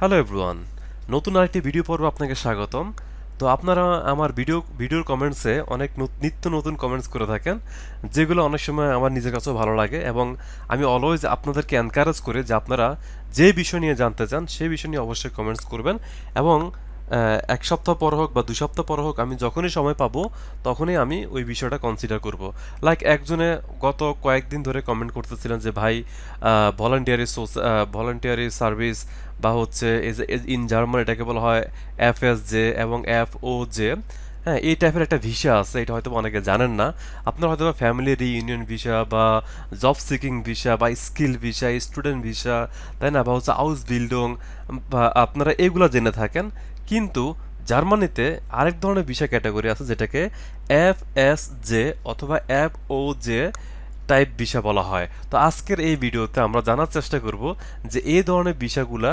Hello everyone নতুন আরেকটি video পর্ব আপনাকে স্বাগতম। তো আপনারা আমার ভিডিও ভিডিওর কমেন্টসে অনেক নিত্য নতুন কমেন্টস করে থাকেন, যেগুলো অনেক সময় আমার নিজের কাছেও ভালো লাগে এবং আমি অলওয়েজ আপনাদেরকে এনকারেজ করে যে আপনারা যে বিষয় নিয়ে জানতে চান, সেই বিষয় নিয়ে অবশ্যই কমেন্টস করবেন এবং এক সপ্তাহ পর হোক বা দুই সপ্তাহ পর হোক আমি যখনই সময় পাবো, তখনই আমি ওই বিষয়টা কনসিডার করব। লাইক একজনে গত কয়েকদিন ধরে কমেন্ট করতেছিলেন যে, ভাই ভলান্টিয়ারি ভলান্টিয়ারি সার্ভিস বা হচ্ছে ইন জার্মান এটাকে বলা হয় এফ এস জে এবং এফ ও জে হ্যাঁ এই টাইপের একটা ভিসা আছে, এটা হয়তো অনেকে জানেন না। আপনার হয়তো ফ্যামিলি রিইউনিয়ন ভিসা বা জব সিকিং ভিসা বা স্কিল ভিসা স্টুডেন্ট ভিসা তাই না? বা হচ্ছে হাউস বিল্ডিং বা আপনারা এগুলো জেনে থাকেন। কিন্তু জার্মানিতে আরেক ধরনের ভিসা ক্যাটাগরি আছে যেটাকে এফ এস জে অথবা F O J type visa বলা হয়। তো আজকের এই ভিডিওতে আমরা জানার চেষ্টা করব যে এই ধরনের ভিসাগুলা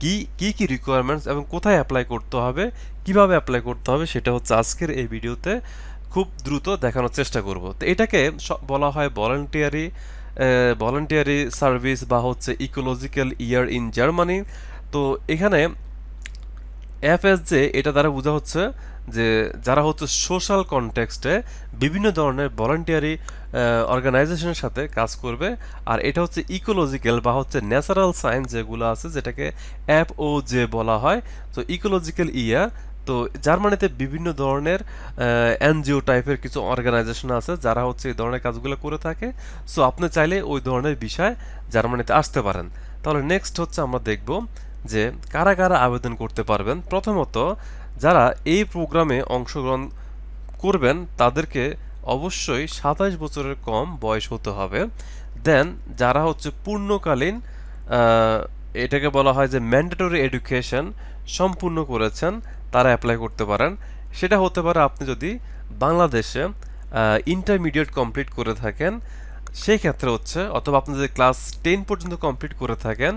কি কি কি রিকোয়ারমেন্টস এবং কোথায় অ্যাপ্লাই করতে হবে, কীভাবে অ্যাপ্লাই করতে হবে সেটা হচ্ছে আজকের এই ভিডিওতে খুব দ্রুত দেখানোর চেষ্টা করব। তো এটাকে বলা হয় ভলান্টিয়ারি ভলান্টিয়ারি সার্ভিস বা হচ্ছে ইকোলজিক্যাল ইয়ার ইন জার্মানি তো এখানে এফএসজে এটা দ্বারা বোঝা হচ্ছে যে যারা হচ্ছে সোশ্যাল কনটেক্সটে বিভিন্ন ধরনের ভলান্টিয়ারি অর্গানাইজেশনের সাথে কাজ করবে। আর এটা হচ্ছে ইকোলজিক্যাল বা হচ্ছে ন্যাচারাল সায়েন্স যেগুলো আছে, যেটাকে এফ ও জে বলা হয়। তো ইকোলজিক্যাল ইয়া, তো জার্মানিতে বিভিন্ন ধরনের এনজিও টাইপের কিছু অর্গানাইজেশন আছে যারা হচ্ছে এই ধরনের কাজগুলো করে থাকে। সো আপনি চাইলে ওই ধরনের বিষয় জার্মানিতে আসতে পারেন। তাহলে নেক্সট হচ্ছে আমরা দেখব যে কারা কারা আবেদন করতে পারবেন, প্রথমত যারা এই প্রোগ্রামে অংশগ্রহণ করবেন, তাদেরকে অবশ্যই সাতাশ বছরের কম বয়স হতে হবে। দেন যারা হচ্ছে পূর্ণকালীন এটাকে বলা হয় যে ম্যান্ডেটরি এডুকেশন সম্পূর্ণ করেছেন, তারা অ্যাপ্লাই করতে পারেন। সেটা হতে পারে আপনি যদি বাংলাদেশে ইন্টারমিডিয়েট কমপ্লিট করে থাকেন সেই ক্ষেত্রে হচ্ছে অথবা আপনি যদি ক্লাস টেন পর্যন্ত কমপ্লিট করে থাকেন,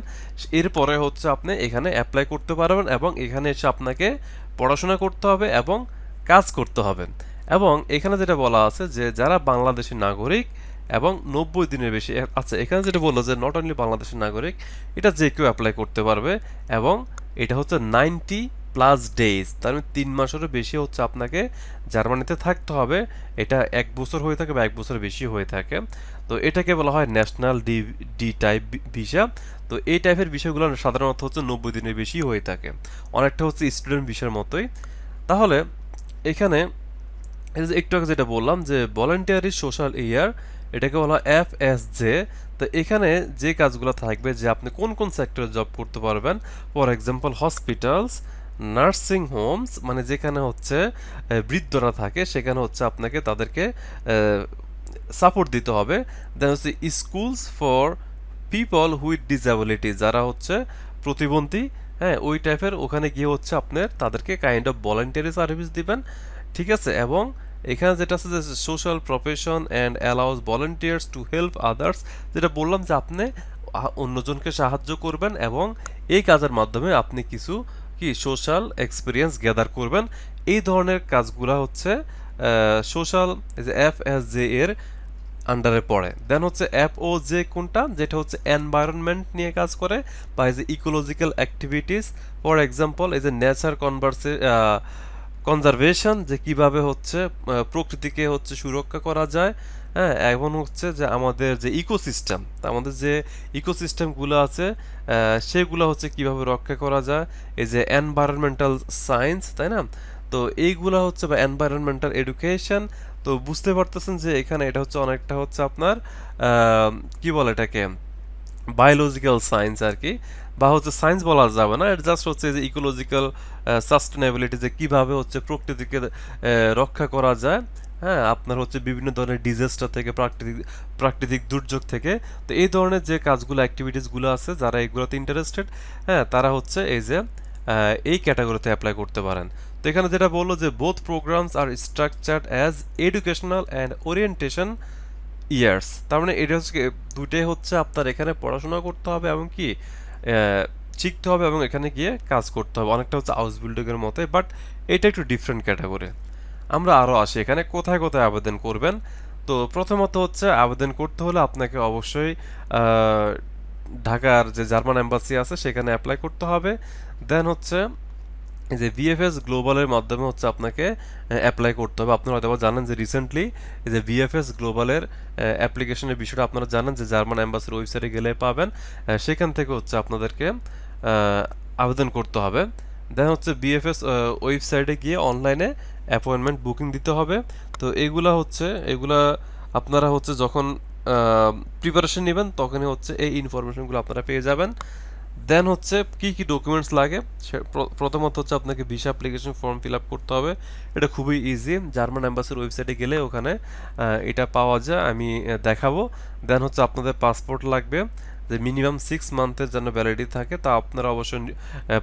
এরপরে হচ্ছে আপনি এখানে অ্যাপ্লাই করতে পারবেন এবং এখানে এসে আপনাকে পড়াশোনা করতে হবে এবং কাজ করতে হবে। এবং এখানে যেটা বলা আছে যে যারা বাংলাদেশের নাগরিক এবং নব্বই দিনের বেশি আচ্ছা এখানে যেটা বলল যে নট অনলি বাংলাদেশের নাগরিক, এটা যে কেউ অ্যাপ্লাই করতে পারবে এবং এটা হচ্ছে নাইনটি প্লাস ডেজ তার মানে তিন মাসেরও বেশি হচ্ছে আপনাকে জার্মানিতে থাকতে হবে। এটা এক বছর হয়ে থাকে বা এক বছর বেশি হয়ে থাকে। তো এটাকে বলা হয় national D D type visa তো এই টাইপের বিষয়গুলো সাধারণত হচ্ছে নব্বই দিনের বেশি হয়ে থাকে। অনেকটা হচ্ছে স্টুডেন্ট ভিসার মতোই। তাহলে এখানে একটু আগে যেটা বললাম যে ভলেন্টিয়ারি সোশ্যাল ইয়ার এটাকে বলা হয় এফ এস জে তো এখানে যে কাজগুলো থাকবে যে আপনি কোন কোন সেক্টরে জব করতে পারবেন for example hospitals nursing homes মানে যেখানে হচ্ছে বৃদ্ধরা থাকে, সেখানে হচ্ছে আপনাকে তাদেরকে সাপোর্ট দিতে হবে। দেন হচ্ছে schools for people with disability যারা হচ্ছে প্রতিবন্ধী হ্যাঁ ওই টাইপের ওখানে গিয়ে হচ্ছে আপনার তাদেরকে কাইন্ড অফ ভলান্টিয়ারি সার্ভিস দিবেন, ঠিক আছে? এবং এখানে যেটা আছে যে social profession and allows volunteers to help others যেটা বললাম যে আপনি অন্যজনকে সাহায্য করবেন এবং এই কাজের মাধ্যমে আপনি কিছু কি, সোশ্যাল এক্সপিরিয়েন্স গ্যাদার করবেন। এই ধরনের কাজগুলো হচ্ছে সোশ্যাল এফ এস জে এর আন্ডারে পড়ে। দেন হচ্ছে এফ ও জে কোনটা? যেটা হচ্ছে এনভায়রনমেন্ট নিয়ে কাজ করে বা এই যে ইকোলজিক্যাল অ্যাক্টিভিটিস। ফর এক্সাম্পল, এই যে নেচার কনভার্সে কনজারভেশন, যে কীভাবে হচ্ছে প্রকৃতিকে হচ্ছে সুরক্ষা করা যায়। হ্যাঁ এবং হচ্ছে যে আমাদের যে ইকোসিস্টেম আমাদের যে ইকোসিস্টেমগুলো আছে সেগুলো হচ্ছে কীভাবে রক্ষা করা যায়, এই যে এনভায়রনমেন্টাল সায়েন্স তাই না? তো এইগুলো হচ্ছে বা এনভায়রনমেন্টাল এডুকেশন তো বুঝতে পারতেছেন যে এখানে এটা হচ্ছে অনেকটা হচ্ছে আপনার কি বলে এটাকে? বায়োলজিক্যাল সায়েন্স আর কি বা হচ্ছে সায়েন্স বলা যাবে না, এটা জাস্ট হচ্ছে যে ইকোলজিক্যাল সাস্টেনেবিলিটি যে কীভাবে হচ্ছে প্রকৃতিকে রক্ষা করা যায় হ্যাঁ আপনার হচ্ছে বিভিন্ন ধরনের ডিজাস্টার থেকে প্রাকৃতিক প্রাকৃতিক দুর্যোগ থেকে। তো এই ধরনের যে কাজগুলো অ্যাক্টিভিটিসগুলো আছে যারা এগুলোতে ইন্টারেস্টেড হ্যাঁ তারা হচ্ছে এই যে এই ক্যাটাগরিতে অ্যাপ্লাই করতে পারেন। তো এখানে যেটা বলল যে both programs are structured as educational and orientation years তার মানে এটা হচ্ছে কি, দুইটাই হচ্ছে আপনার এখানে পড়াশোনা করতে হবে এবং কি শিখতে হবে এবং এখানে গিয়ে কাজ করতে হবে। অনেকটা হচ্ছে হাউস বিল্ডিংয়ের মতো বাট এটা একটু ডিফারেন্ট ক্যাটাগরি আমরা আরও আসি। এখানে কোথায় কোথায় আবেদন করবেন? তো প্রথমত হচ্ছে আবেদন করতে হলে আপনাকে অবশ্যই ঢাকার যে জার্মান এম্বাসি আছে সেখানে অ্যাপ্লাই করতে হবে। দেন হচ্ছে যে ভিএফএস গ্লোবালের মাধ্যমে হচ্ছে আপনাকে অ্যাপ্লাই করতে হবে। আপনারা হয়তো জানেন যে রিসেন্টলি যে ভিএফএস গ্লোবালের অ্যাপ্লিকেশনের বিষয়টা আপনারা জানেন যে জার্মান অ্যাম্বাসির ওয়েবসাইটে গেলে পাবেন। সেখান থেকে হচ্ছে আপনাদেরকে আবেদন করতে হবে। দেন হচ্ছে বিএফএস ওয়েবসাইটে গিয়ে অনলাইনে অ্যাপয়েন্টমেন্ট বুকিং দিতে হবে। তো এগুলা হচ্ছে, এগুলা আপনারা হচ্ছে যখন প্রিপারেশন নেবেন, তখনই হচ্ছে এই ইনফরমেশনগুলো আপনারা পেয়ে যাবেন। দেন হচ্ছে কি কি ডকুমেন্টস লাগে প্রথমত হচ্ছে আপনাকে visa application form fill up করতে হবে। এটা খুবই ইজি জার্মান অ্যাম্বাসির ওয়েবসাইটে গেলে ওখানে এটা পাওয়া যায়, আমি দেখাবো। দেন হচ্ছে আপনাদের পাসপোর্ট লাগবে। যে মিনিমাম সিক্স মান্থের যেন ভ্যালিডিটি থাকে, তা আপনারা অবশ্যই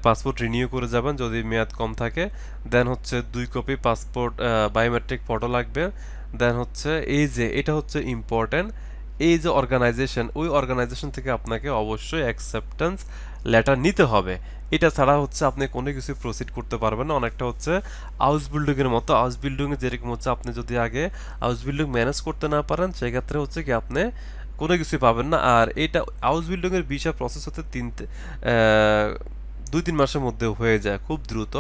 পাসপোর্ট রিনিউ করে যাবেন। যদি মেয়াদ কম থাকে দেন হচ্ছে দুই কপি পাসপোর্ট বায়োমেট্রিক ফটো লাগবে। দেন হচ্ছে এই যে, এটা হচ্ছে ইম্পর্ট্যান্ট এই যে অর্গানাইজেশন ওই অর্গানাইজেশন থেকে আপনাকে অবশ্যই অ্যাকসেপ্টেন্স লেটার নিতে হবে। এটা ছাড়া হচ্ছে আপনি কোনো কিছু প্রসিড করতে পারবেন না। অনেকটা হচ্ছে হাউস বিল্ডিংয়ের মতো। হাউস বিল্ডিংয়ে যেরকম হচ্ছে আপনি যদি আগে হাউস বিল্ডিং ম্যানেজ করতে না পারেন, সেক্ষেত্রে হচ্ছে কি আপনি কোনো কিছু পাবেন না। আর এটা হাউস বিল্ডিংয়ের ভিসা প্রসেস হতে তিন দুই তিন মাসের মধ্যে হয়ে যায় খুব দ্রুত।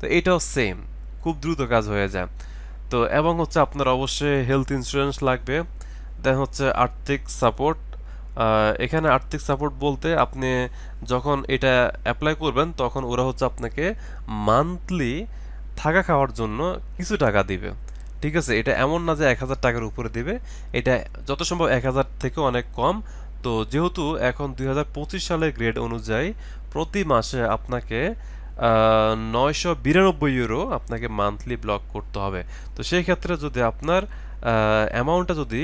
তো এটাও সেম খুব দ্রুত কাজ হয়ে যায়। তো এবং হচ্ছে আপনার অবশ্যই হেলথ ইন্স্যুরেন্স লাগবে। দেন হচ্ছে আর্থিক সাপোর্ট এখানে আর্থিক সাপোর্ট বলতে আপনি যখন এটা অ্যাপ্লাই করবেন, তখন ওরা হচ্ছে আপনাকে মান্থলি থাকা খাওয়ার জন্য কিছু টাকা দিবে। ঠিক আছে, এটা এমন না যে এক হাজার টাকার উপরে দেবে, এটা যত সম্ভব এক হাজার থেকে অনেক কম। তো যেহেতু এখন দুই হাজার পঁচিশ সালের গ্রেড অনুযায়ী প্রতি মাসে আপনাকে নয়শো বিরানব্বই ইউরো আপনাকে মান্থলি ব্লক করতে হবে। তো সেই ক্ষেত্রে যদি আপনার অ্যামাউন্টটা যদি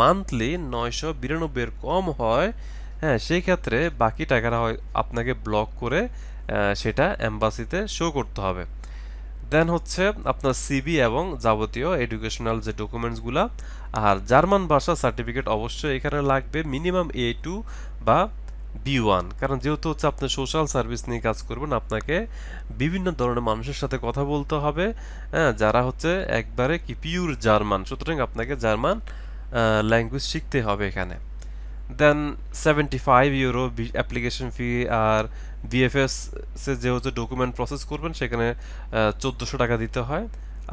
মান্থলি নয়শো বিরানব্বইয়ের কম হয় হ্যাঁ সেই ক্ষেত্রে বাকি টাকাটা হয় আপনাকে ব্লক করে সেটা অ্যাম্বাসিতে শো করতে হবে। দেন হচ্ছে আপনার সিবি এবং যাবতীয় এডুকেশনাল যে ডকুমেন্টসগুলো আর জার্মান ভাষা সার্টিফিকেট অবশ্যই এখানে লাগবে মিনিমাম এ টু বা বি ওয়ান কারণ যেহেতু হচ্ছে আপনি সোশ্যাল সার্ভিস নিয়ে কাজ করবেন, আপনাকে বিভিন্ন ধরনের মানুষের সাথে কথা বলতে হবে হ্যাঁ যারা হচ্ছে একবারে কি পিওর জার্মান। সুতরাং আপনাকে জার্মান ল্যাঙ্গুয়েজ শিখতে হবে এখানে। Then seventy five euro application fee আর বিএফএস সে যে হচ্ছে ডকুমেন্ট প্রসেস করবেন, সেখানে চোদ্দোশো টাকা দিতে হয়।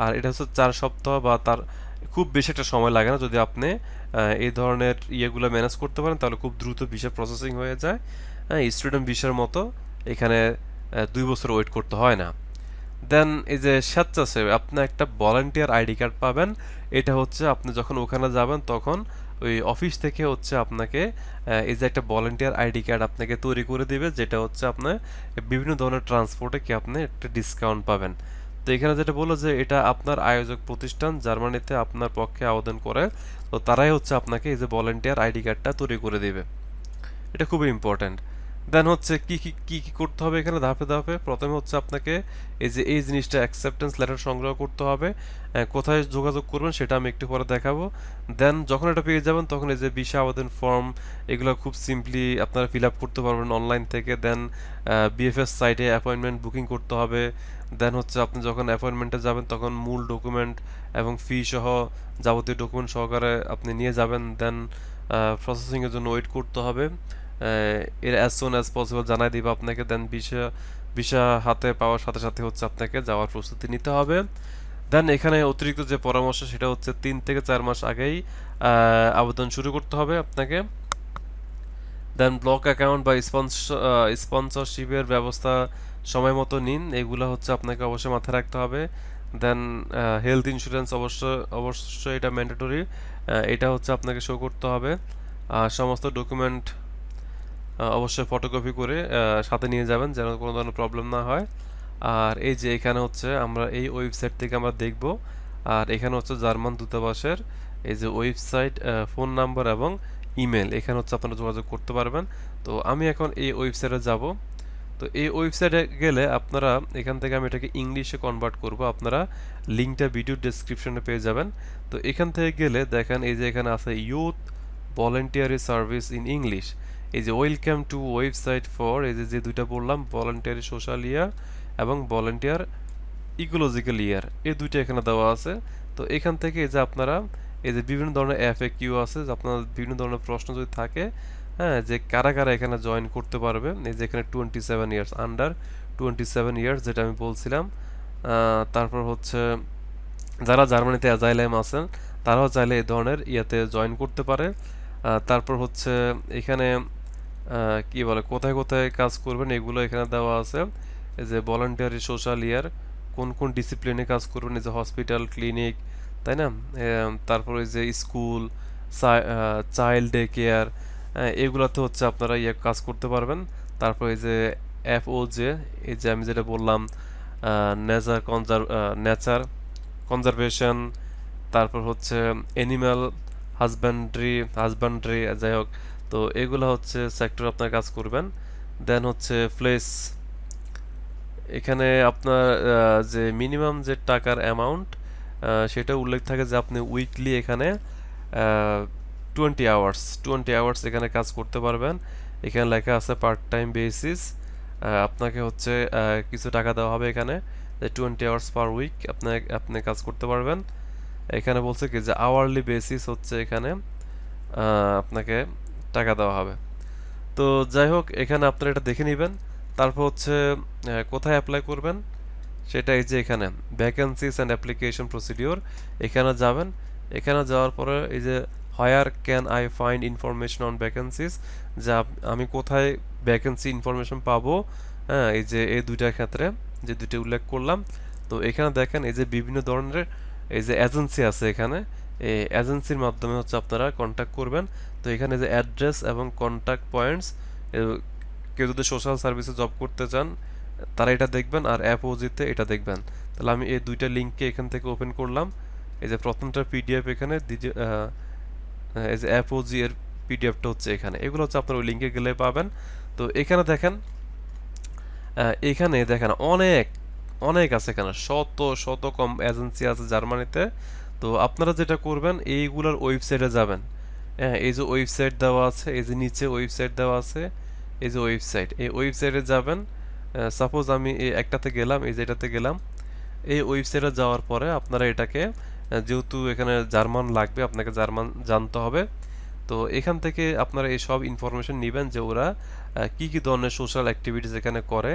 আর এটা হচ্ছে চার সপ্তাহ বা তার খুব বেশি একটা সময় লাগে না। যদি আপনি এই ধরনের ইয়েগুলো ম্যানেজ করতে পারেন, তাহলে খুব দ্রুত ভিসা প্রসেসিং হয়ে যায়। হ্যাঁ স্টুডেন্ট ভিসার মতো এখানে দুই বছর ওয়েট করতে হয় না। দেন এই যে স্বেচ্ছাসেবী, আপনি একটা ভলান্টিয়ার আইডি কার্ড পাবেন। এটা হচ্ছে আপনি যখন ওখানে যাবেন, তখন ওই অফিস থেকে হচ্ছে আপনাকে এই যে একটা ভলেন্টিয়ার আইডি কার্ড আপনাকে তৈরি করে দেবে, যেটা হচ্ছে আপনার বিভিন্ন ধরনের ট্রান্সপোর্টে কি আপনি একটা ডিসকাউন্ট পাবেন। তো এখানে যেটা বলল যে এটা আপনার আয়োজক প্রতিষ্ঠান, জার্মানিতে আপনার পক্ষে আবেদন করে, তো তারাই হচ্ছে আপনাকে এই যে ভলেন্টিয়ার আইডি কার্ডটা তৈরি করে দেবে। এটা খুবই ইম্পর্ট্যান্ট দেন হচ্ছে কি কি কি কি করতে হবে এখানে? ধাপে ধাপে প্রথমে হচ্ছে আপনাকে এই যে, এই জিনিসটা অ্যাকসেপ্টেন্স লেটার সংগ্রহ করতে হবে। কোথায় যোগাযোগ করবেন সেটা আমি একটু পরে দেখাবো। দেন যখন এটা পেয়ে যাবেন, তখন এই যে ভিসা আবেদন ফর্ম এগুলো খুব সিম্পলি আপনারা ফিল আপ করতে পারবেন অনলাইন থেকে। দেন বিএফএস সাইটে অ্যাপয়েন্টমেন্ট বুকিং করতে হবে। দেন হচ্ছে আপনি যখন অ্যাপয়েন্টমেন্টে যাবেন, তখন মূল ডকুমেন্ট এবং ফি সহ যাবতীয় ডকুমেন্ট সহকারে আপনি নিয়ে যাবেন। দেন প্রসেসিংয়ের জন্য ওয়েট করতে হবে। এর অ্যাজ সুন অ্যাজ পসিবল জানাই দিব আপনাকে দেন ভিসা ভিসা হাতে পাওয়ার সাথে সাথে হচ্ছে আপনাকে যাওয়ার প্রস্তুতি নিতে হবে। দেন এখানে অতিরিক্ত যে পরামর্শ সেটা হচ্ছে তিন থেকে চার মাস আগেই আবেদন শুরু করতে হবে আপনাকে। দেন ব্লক অ্যাকাউন্ট বা স্পন্সরশিপের ব্যবস্থা সময় মতো নিন, এগুলো হচ্ছে আপনাকে অবশ্যই মাথায় রাখতে হবে। দেন হেলথ ইন্স্যুরেন্স অবশ্য অবশ্যই এটা ম্যান্ডেটরি এটা হচ্ছে আপনাকে শো করতে হবে। আর সমস্ত ডকুমেন্ট অবশ্যই ফটোকপি করে সাথে নিয়ে যাবেন যেন কোনো ধরনের প্রবলেম না হয়। আর এই যে এখানে হচ্ছে আমরা এই ওয়েবসাইট থেকে আমরা দেখব, আর এখানে হচ্ছে জার্মান দূতাবাসের এই যে ওয়েবসাইট ফোন নাম্বার এবং ইমেল এখানে হচ্ছে আপনারা যোগাযোগ করতে পারবেন। তো আমি এখন এই ওয়েবসাইটে যাব। তো এই ওয়েবসাইটে গেলে আপনারা এখান থেকে আমি এটাকে ইংলিশে কনভার্ট করব, আপনারা লিঙ্কটা ভিডিও ডেসক্রিপশনে পেয়ে যাবেন। তো এখান থেকে গেলে দেখেন এই যে এখানে আছে youth voluntary service in English এই যে ওয়েলকাম টু ওয়েবসাইট ফর, এই যে যে দুইটা বললাম, ভলেন্টিয়ারি সোশ্যাল ইয়ার এবং ভলেন্টিয়ার ইকোলজিক্যাল ইয়ার। এই দুইটা এখানে দেওয়া আছে। তো এখান থেকে এই যে আপনারা, এই যে বিভিন্ন ধরনের এফ কিউ আছে আপনার বিভিন্ন ধরনের প্রশ্ন যদি থাকে হ্যাঁ যে কারা কারা এখানে জয়েন করতে পারবে, এই যে এখানে twenty seven years under twenty seven years যেটা আমি বলছিলাম তারপর হচ্ছে, যারা জার্মানিতে অ্যাজাইলাম আছেন, তারাও চাইলে এই ধরনের ইয়েতে জয়েন করতে পারে। তারপর হচ্ছে, এখানে কি বলে, কোথায় কোথায় কাজ করবেন এগুলো এখানে দেওয়া আছে। এই যে ভলান্টিয়ারি সোশ্যাল ইয়ার কোন কোন ডিসিপ্লিনে কাজ করবেন, এই যে হসপিটাল ক্লিনিক তাই না? তারপর এই যে স্কুল চাইল্ড ডে কেয়ার এগুলোতে হচ্ছে আপনারা ইয়ে কাজ করতে পারবেন। তারপর এই যে এফও যে এই যে আমি যেটা বললাম নেচার কনজার নেচার কনজারভেশন তারপর হচ্ছে অ্যানিম্যাল হাজব্যান্ড্রি হাজব্যান্ড্রি যাই হোক তো এগুলো হচ্ছে সেক্টর আপনার কাজ করবেন। দেন হচ্ছে প্লেস এখানে আপনার যে মিনিমাম যে টাকার অ্যামাউন্ট সেটা উল্লেখ থাকে যে আপনি উইকলি এখানে টোয়েন্টি আওয়ার্স টোয়েন্টি আওয়ার্স এখানে কাজ করতে পারবেন। এখানে লেখা আছে পার্ট টাইম বেসিস আপনাকে হচ্ছে কিছু টাকা দেওয়া হবে এখানে, যে টোয়েন্টি আওয়ার্স পার উইক আপনি আপনি কাজ করতে পারবেন। এখানে বলছে কি যে আওয়ারলি বেসিস হচ্ছে এখানে আপনাকে টাকা দেওয়া হবে। তো যাই হোক, এখানে আপনারা এটা দেখে নেবেন। তারপর হচ্ছে কোথায় অ্যাপ্লাই করবেন? সেটা এই যে এখানে ভ্যাকেন্সিস অ্যান্ড অ্যাপ্লিকেশন প্রসিডিওর এখানে যাবেন। এখানে যাওয়ার পরে এই যে higher can I find information on vacancies যে আমি কোথায় ভ্যাকেন্সি ইনফরমেশন পাবো? হ্যাঁ এই যে এই দুইটার ক্ষেত্রে, যে দুইটা উল্লেখ করলাম। তো এখানে দেখেন, এই যে বিভিন্ন ধরনের, এই যে এজেন্সি আছে এখানে। এজেন্সির মাধ্যমে হচ্ছে আপনারা কন্ট্যাক্ট করবেন। তো এখানে যে অ্যাড্রেস এবং কন্ট্যাক্ট পয়েন্টস কেউ যদি সোশ্যাল সার্ভিসে জব করতে চান, তারা এটা দেখবেন আর অ্যাপ ওজিতে এটা দেখবেন। তাহলে আমি এই দুইটা লিঙ্ককে এখান থেকে ওপেন করলাম। এই যে প্রথমটা পিডিএফ এখানে এই যে অ্যাপ ওজি এর পিডিএফটা হচ্ছে এখানে। এগুলো হচ্ছে আপনার ওই লিঙ্কে গেলে পাবেন। তো এখানে দেখেন এখানে দেখেন অনেক অনেক আছে এখানে। শত শত কম এজেন্সি আছে জার্মানিতে। তো আপনারা যেটা করবেন, এইগুলার ওয়েবসাইটে যাবেন। হ্যাঁ এই যে ওয়েবসাইট দেওয়া আছে, এই যে নিচে ওয়েবসাইট দেওয়া আছে, এই যে ওয়েবসাইট। এই ওয়েবসাইটে যাবেন সাপোজ আমি এই একটাতে গেলাম, এই যে এটাতে গেলাম। এই ওয়েবসাইটে যাওয়ার পরে আপনারা এটাকে যেহেতু এখানে জার্মান লাগবে, আপনাকে জার্মান জানতে হবে। তো এখান থেকে আপনারা এই সব ইনফরমেশন নেবেন যে ওরা কি কি ধরনের সোশ্যাল অ্যাক্টিভিটিস এখানে করে।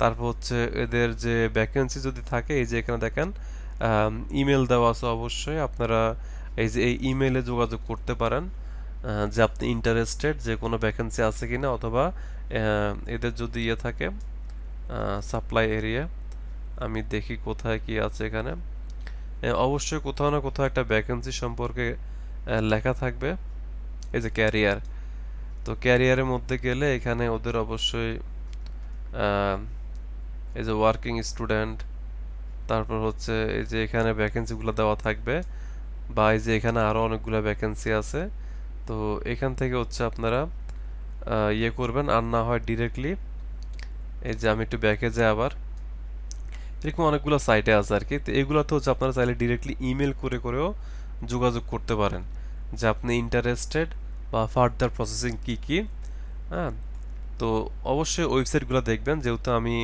তারপর হচ্ছে এদের যে ভ্যাকেন্সি যদি থাকে, এই যে এখানে দেখেন ইমেল দেওয়া আছে অবশ্যই। আপনারা এই যে, এই ইমেলে যোগাযোগ করতে পারেন যে আপনি ইন্টারেস্টেড যে কোনো ভ্যাকেন্সি আছে কিনা, অথবা এদের যদি ইয়ে থাকে সাপ্লাই এরিয়া আমি দেখি কোথায় কি আছে এখানে। অবশ্যই কোথাও না কোথাও একটা ভ্যাকেন্সি সম্পর্কে লেখা থাকবে, এই যে ক্যারিয়ার তো ক্যারিয়ারের মধ্যে গেলে এখানে ওদের অবশ্যই এই যে ওয়ার্কিং স্টুডেন্ট তারপর হচ্ছে এই যে এখানে ভ্যাকেন্সিগুলো দেওয়া থাকবে বা এই যে এখানে আরও অনেকগুলো ভ্যাকেন্সি আছে, তো এখান থেকে হচ্ছে আপনারা ইয়ে করবেন আর না হয় ডিরেক্টলি এই যে আমি একটু ব্যাকে যাই আবার, এরকম অনেকগুলো সাইটে আছে আর কি। তো এগুলোতে হচ্ছে আপনারা চাইলে ডিরেক্টলি ইমেল করে করেও যোগাযোগ করতে পারেন যে আপনি ইন্টারেস্টেড বা ফার্দার প্রসেসিং কি কি হ্যাঁ? তো অবশ্যই ওয়েবসাইটগুলো দেখবেন, যেহেতু আমি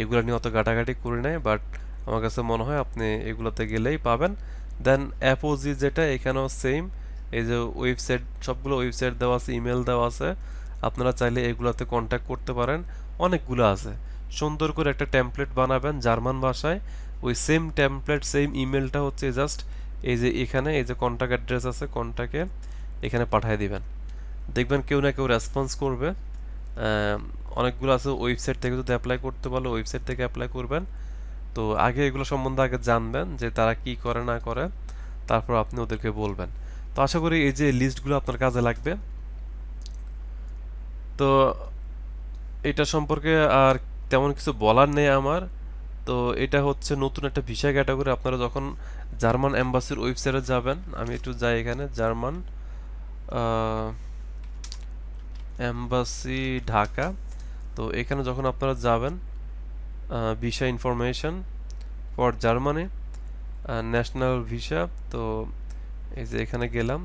এগুলো নিয়ে অত ঘাটাঘাটি করি নাই বাট আমার কাছে মনে হয় আপনি এগুলোতে গেলেই পাবেন। দেন অ্যাপোজি যেটা, এখানেও সেম এই যে ওয়েবসাইট সবগুলো ওয়েবসাইট দেওয়া আছে ইমেল দেওয়া আছে। আপনারা চাইলে এগুলোতে কন্ট্যাক্ট করতে পারেন। অনেকগুলো আছে। সুন্দর করে একটা টেমপ্লেট বানাবেন জার্মান ভাষায়। ওই সেম টেমপ্লেট সেম ইমেলটা হচ্ছে জাস্ট এই যে এখানে, এই যে কন্ট্যাক্ট অ্যাড্রেস আছে কন্ট্যাক্টে এখানে পাঠিয়ে দিবেন। দেখবেন কেউ না কেউ রেসপন্স করবে। অনেকগুলো আছে ওয়েবসাইট থেকে যদি অ্যাপ্লাই করতে পারলে ওয়েবসাইট থেকে অ্যাপ্লাই করবেন। তো আগে এগুলো সম্বন্ধে আগে জানবেন যে তারা কি করে, না করে, তারপর আপনি ওদেরকে বলবেন। তো আশা করি এই যে লিস্টগুলো আপনার কাজে লাগবে। তো এটা সম্পর্কে আর তেমন কিছু বলার নেই আমার। তো এটা হচ্ছে নতুন একটা ভিসা ক্যাটাগরি। আপনারা যখন জার্মান এম্বাসির ওয়েবসাইটে যাবেন, আমি একটু যাই এখানে, জার্মান এম্বাসি ঢাকা। তো এখানে যখন আপনারা যাবেন visa information for Germany national visa তো এই যে এখানে গেলাম।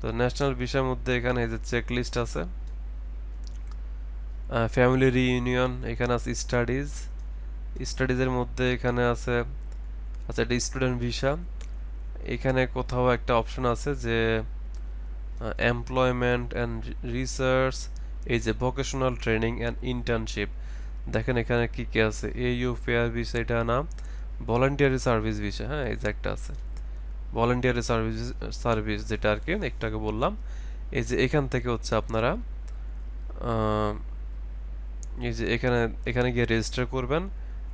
তো ন্যাশনাল ভিসার মধ্যে এখানে এই যে চেক লিস্ট আছে ফ্যামিলি রিইউনিয়ন এখানে আছে স্টাডিজ স্টাডিজের মধ্যে এখানে আছে আচ্ছা এটা স্টুডেন্ট ভিসা এখানে কোথাও একটা অপশন আছে যে এমপ্লয়মেন্ট অ্যান্ড রিসার্চ এই যে ভোকেশনাল ট্রেনিং অ্যান্ড ইন্টার্নশিপ দেখেন এখানে কি কি আছে? এ ইউ ফেয়ার ভিসা এটা না ভলান্টিয়ারি সার্ভিস ভিসা হ্যাঁ এই যে একটা আছে। ভলান্টিয়ারি সার্ভিস সার্ভিস যেটা আর কি, একটু আগে বললাম। এই যে এখান থেকে হচ্ছে আপনারা এই যে এখানে এখানে গিয়ে রেজিস্টার করবেন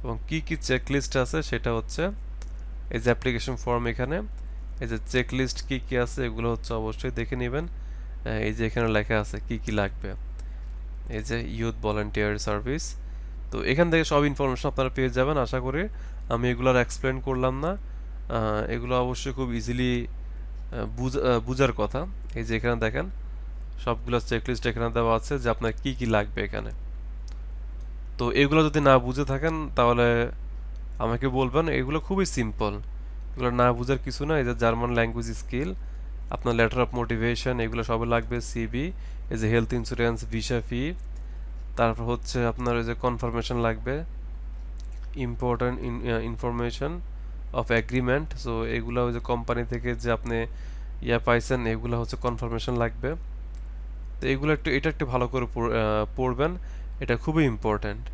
এবং কি কি চেক লিস্ট আছে সেটা হচ্ছে, এই যে অ্যাপ্লিকেশন ফর্ম এখানে, এই যে চেক লিস্ট কি কি আছে এগুলো হচ্ছে অবশ্যই দেখে নেবেন। এই যে এখানে লেখা আছে কি কি লাগবে। এই যে ইউথ ভলান্টিয়ার সার্ভিস তো এখান থেকে সব ইনফরমেশন আপনারা পেয়ে যাবেন, আশা করি। আমি এগুলো আর এক্সপ্লেন করলাম না। এগুলো অবশ্যই খুব ইজিলি বুঝার কথা। এই যে এখানে দেখেন, সবগুলো চেকলিস্ট এখানে দেওয়া আছে যে আপনার কি কি লাগবে এখানে। তো এগুলো যদি না বুঝে থাকেন, তাহলে আমাকে বলবেন। এগুলো খুবই সিম্পল এগুলো না বুঝার কিছু না। এই যে জার্মান ল্যাঙ্গুয়েজ স্কিল আপনার লেটার অফ মোটিভেশন এগুলো সবই লাগবে সিবি এই যে হেলথ ইন্স্যুরেন্স ভিসা ফি তারপর হচ্ছে আপনার ওই যে কনফার্মেশন লাগবে important information of agreement so এগুলো ওই যে কোম্পানি থেকে যে আপনি ইয়া পাইছেন, এগুলো হচ্ছে কনফার্মেশন লাগবে। তো এগুলো একটু, এটা একটু ভালো করে পড়বেন, এটা খুবই ইম্পর্ট্যান্ট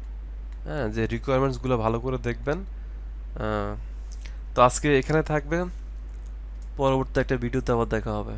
হ্যাঁ যে রিকোয়ারমেন্টসগুলো ভালো করে দেখবেন। তো আজকে এখানে থাকবে, পরবর্তী একটা ভিডিওতে আবার দেখা হবে।